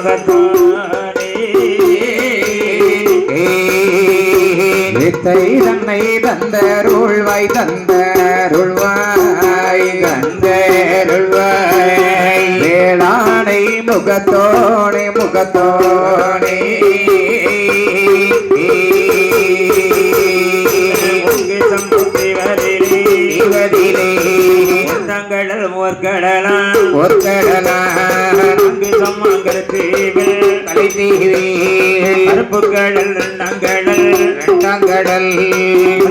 முகத்தோனே வித்தை தன்னை தந்தருள்வாய் தந்தருள்வாய் தந்தருள்வாய். வேளாணை முகத்தோணே முகத்தோணே பொங்கி சம்புத்தி வரிலே இவதிலே தங்கள் மோர்கடலாம் பொற்கடலா அங்கு சம்மங்கர் தீவில் கலை தீவே கருப்பு கடல் நங்கடல் இரண்டாங்கடல்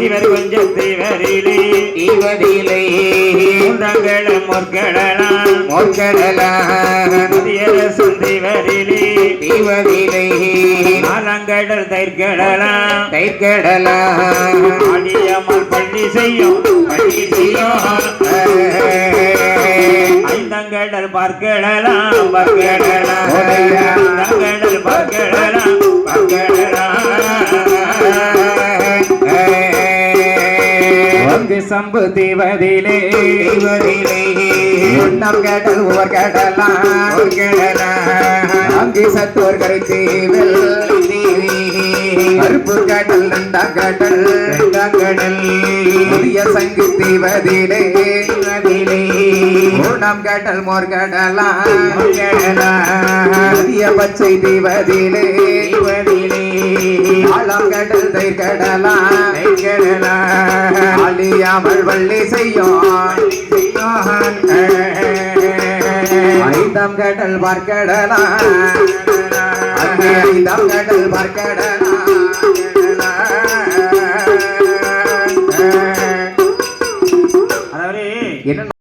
இவர் கொஞ்சம் தீவரிலே. மூன்றங்கள் மோர்கடலாம் பொற்கடலா மதியரசன் தீவரிலே. இவதிலே நாலங்கடல் தைர்கடலாம் கைக்கடலா ஆடியம்மாள் பள்ளி செய்யும். பள்ளி செய்யும். கடல் பார்க்கலாம் பார்க்கடலாம். ஐந்தங்கடல் பார்க்கடலாம் பார்க்கடலாம். சம்பு தீவதிலே தீவதிலே உண்ணம் கடல் ஓர் கடலாம். ஓர் கடலா அங்கே சத்தோர் கரை கருப்பு கடல் ரெண்டாம் கடல் ரெண்டாம் கடல். புதிய சங்கு தீவதிலே ஊனம் கேட்டல் மோர் கேடலாடிய பச்சை தேவதிலே ஆழம் கேட்டல் தயிர் கேடலாம் அழியாமல் வள்ளி செய்யும் ஐந்தாம் கேட்டல் பார்க்கடலாம். ஐந்தாம் கேட்டல் பார்க்கடலாம் என்ன